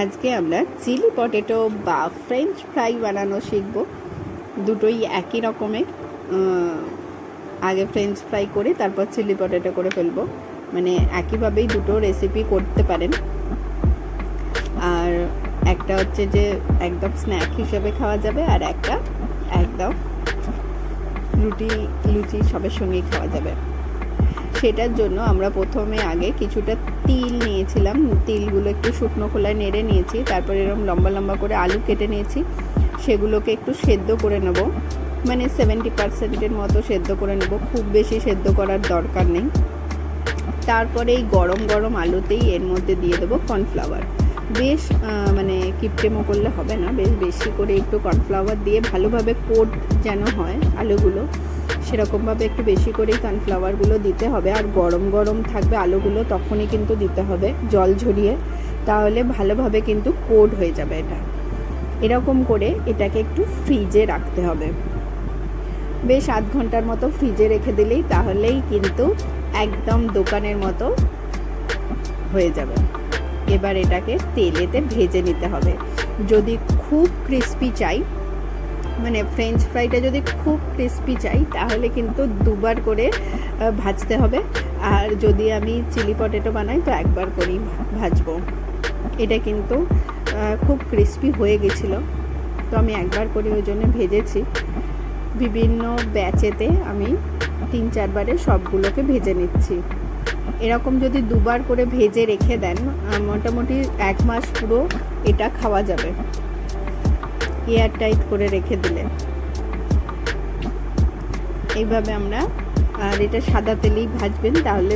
আজকে আমরা chilli potato বা ফ্রেঞ্চ ফ্রাই বানানো শিখব। দুটোই একই রকমের আগে ফ্রেঞ্চ ফ্রাই করে তারপর চিলি পটেটো করে ফেলব। মানে একইভাবেই দুটো রেসিপি করতে পারেন। আর একটা হচ্ছে যে একদম স্ন্যাক হিসেবে খাওয়া যাবে আর একটা একদম রুটি, লুচি সবের সঙ্গেই খাওয়া যাবে। সেটার জন্য আমরা প্রথমে আগে কিছুটা তিল নিয়েছিলাম। তিলগুলো একটু শুকনো খোলায় নেড়ে নিয়েছি, তারপর এরকম লম্বা লম্বা করে আলু কেটে নিয়েছি। সেগুলোকে একটু সেদ্ধ করে নেব। মানে সেভেন্টি পার্সেন্টের মতো সেদ্ধ করে নেব। খুব বেশি সেদ্ধ করার দরকার নেই। তারপরে এই গরম গরম আলুতেই এর মধ্যে দিয়ে দেবো কর্নফ্লাওয়ার বেশ মানে কিপটেমো করলে হবে না। বেশ বেশি করে একটু কর্নফ্লাওয়ার দিয়ে ভালোভাবে কোট যেন হয় আলুগুলো। সেরকমভাবে একটু বেশি করেই কর্নফ্লাওয়ারগুলো দিতে হবে। আর গরম গরম থাকবে আলুগুলো তখনই কিন্তু দিতে হবে জল ঝরিয়ে। তাহলে ভালোভাবে কিন্তু কোড হয়ে যাবে এটা। এরকম করে এটাকে একটু ফ্রিজে রাখতে হবে। বেশ আধ ঘণ্টার মতো ফ্রিজে রেখে দিলেই তাহলেই কিন্তু একদম দোকানের মতো হয়ে যাবে। এবার এটাকে তেলেতে ভেজে নিতে হবে। যদি খুব ক্রিস্পি চাই মানে ফ্রেঞ্চ ফ্রাইটা যদি খুব ক্রিস্পি চাই, তাহলে কিন্তু দুবার করে ভাজতে হবে। আর যদি আমি চিলি পটেটো বানাই, তো একবার করেই ভাজবো। এটা কিন্তু খুব ক্রিস্পি হয়ে গেছিল। তো আমি একবার করে ওই জন্য ভেজেছি। বিভিন্ন ব্যাচেতে আমি তিন চারবারে সবগুলোকে ভেজে নিচ্ছি। এরকম যদি দুবার করে ভেজে রেখে দেন মোটামুটি এক মাস পুরো এটা খাওয়া যাবে। এয়ার টাইট করে রেখে দিলে এইভাবে আমরা, আর এটা সাদা তেলেই ভাজবেন, তাহলে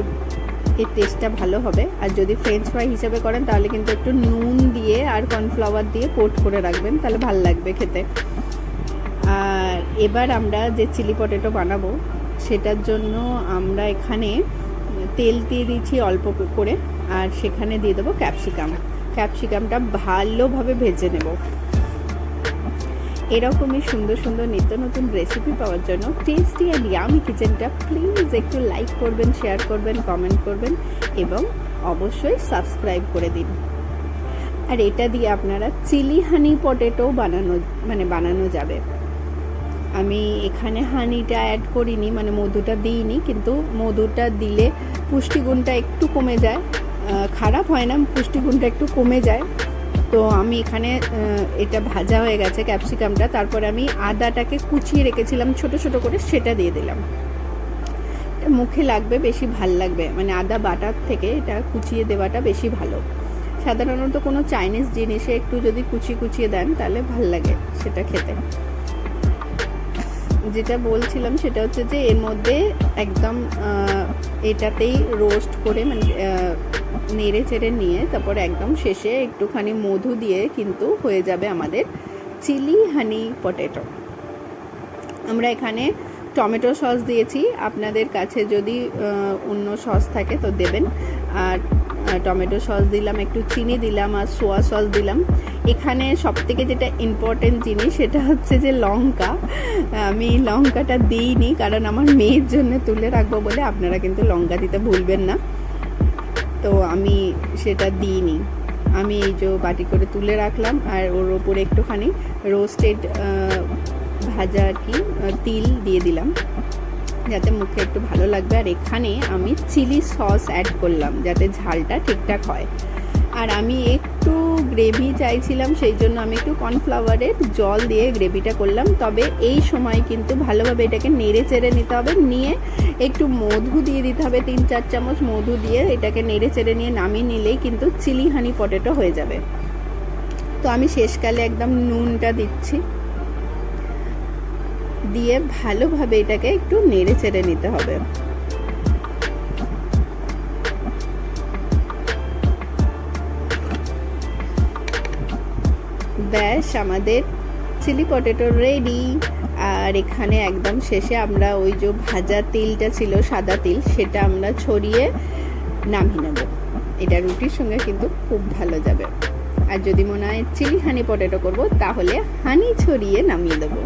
এর টেস্টটা ভালো হবে। আর যদি ফ্রেঞ্চ ফ্রাই হিসেবে করেন, তাহলে কিন্তু একটু নুন দিয়ে আর কর্নফ্লাওয়ার দিয়ে কোট করে রাখবেন, তাহলে ভালো লাগবে খেতে। আর এবার আমরা যে চিলি পটেটো বানাবো, সেটার জন্য আমরা এখানে তেল দিয়ে দিয়েছি অল্প করে, আর সেখানে দিয়ে দেবো ক্যাপসিকাম ক্যাপসিকামটা ভালোভাবে ভেজে নেব। এরকমই সুন্দর সুন্দর নিত্য নতুন রেসিপি পাওয়ার জন্য টেস্টি অ্যান্ড ইয়ামি কিচেনটা প্লিজ একটু লাইক করবেন শেয়ার করবেন কমেন্ট করবেন এবং অবশ্যই সাবস্ক্রাইব করে দিন। আর এটা দিয়ে আপনারা চিলি হানি পটেটো বানানো মানে বানানো যাবে। আমি এখানে হানিটা অ্যাড করিনি মানে মধুটা দিইনি, কিন্তু মধুটা দিলে পুষ্টিগুণটা একটু কমে যায়। খারাপ হয় না, পুষ্টিগুণটা একটু কমে যায়। তো আমি এখানে এটা ভাজা হয়ে গেছে ক্যাপসিকামটা। তারপর আমি আদাটাকে কুচিয়ে রেখেছিলাম, ছোট ছোট করে, সেটা দিয়ে দিলাম। মুখে লাগবে, বেশি ভালো লাগবে। মানে আদা বাটার থেকে এটা কুচিয়ে দেওয়াটা বেশি ভালো। সাধারণত কোনো চাইনিজ জিনিসে একটু যদি কুচি কুচিয়ে দেন, তাহলে ভালো লাগে সেটা খেতে। যেটা বলছিলাম সেটা হচ্ছে যে এর মধ্যে একদম এটাতেই রোস্ট করে মানে নেড়ে চেড়ে নিয়ে তারপর একদম শেষে একটুখানি মধু দিয়ে কিন্তু হয়ে যাবে আমাদের চিলি হানি পটেটো আমরা এখানে টমেটো সস দিয়েছি। আপনাদের কাছে যদি অন্য সস থাকে তো দেবেন। আর টমেটো সস দিলাম, একটু চিনি দিলাম আর সোয়া সস দিলাম। এখানে সব থেকে যেটা ইম্পর্টেন্ট জিনিস সেটা হচ্ছে যে লঙ্কা। আমি লঙ্কাটা দিইনি কারণ আমার মেয়ের জন্য তুলে রাখব বলে আপনারা কিন্তু লঙ্কা দিতে ভুলবেন না। তো আমি সেটা দিইনি। আমি এই যে বাটি করে তুলে রাখলাম আর ওর ওপরে একটুখানি রোস্টেড ভাজা আর কি তিল দিয়ে দিলাম। যাতে মুখে একটু ভালো লাগবে। আর এখানে আমি চিলি সস অ্যাড করলাম, যাতে ঝালটা ঠিকঠাক হয়। আর আমি একটু গ্রেভি চাইছিলাম, সেই জন্য আমি একটু কর্নফ্লাওয়ারের জল দিয়ে গ্রেভিটা করলাম। তবে এই সময় কিন্তু ভালোভাবে এটাকে নেড়ে চেড়ে নিতে হবে। নিয়ে একটু মধু দিয়ে দিতে হবে, তিন চার চামচ মধু দিয়ে এটাকে নেড়ে চেড়ে নিয়ে নামিয়ে নিলেই কিন্তু চিলি হানি পটেটো হয়ে যাবে। তো আমি শেষকালে একদম নুনটা দিচ্ছি। দিয়ে ভালোভাবে এটাকে একটু নেড়ে চেড়ে নিতে হবে। ব্যাস, আমাদের চিলি পটেটো রেডি আর এখানে একদম শেষে আমরা ওই যে ভাজা তিলটা ছিল, সাদা তিল, সেটা আমরা ছড়িয়ে নামিয়ে নেব। এটা রুটির সঙ্গে কিন্তু খুব ভালো যাবে। আর যদি মনে হয় চিলি হানি পটেটো করব, তাহলে হানি ছড়িয়ে নামিয়ে দেবো।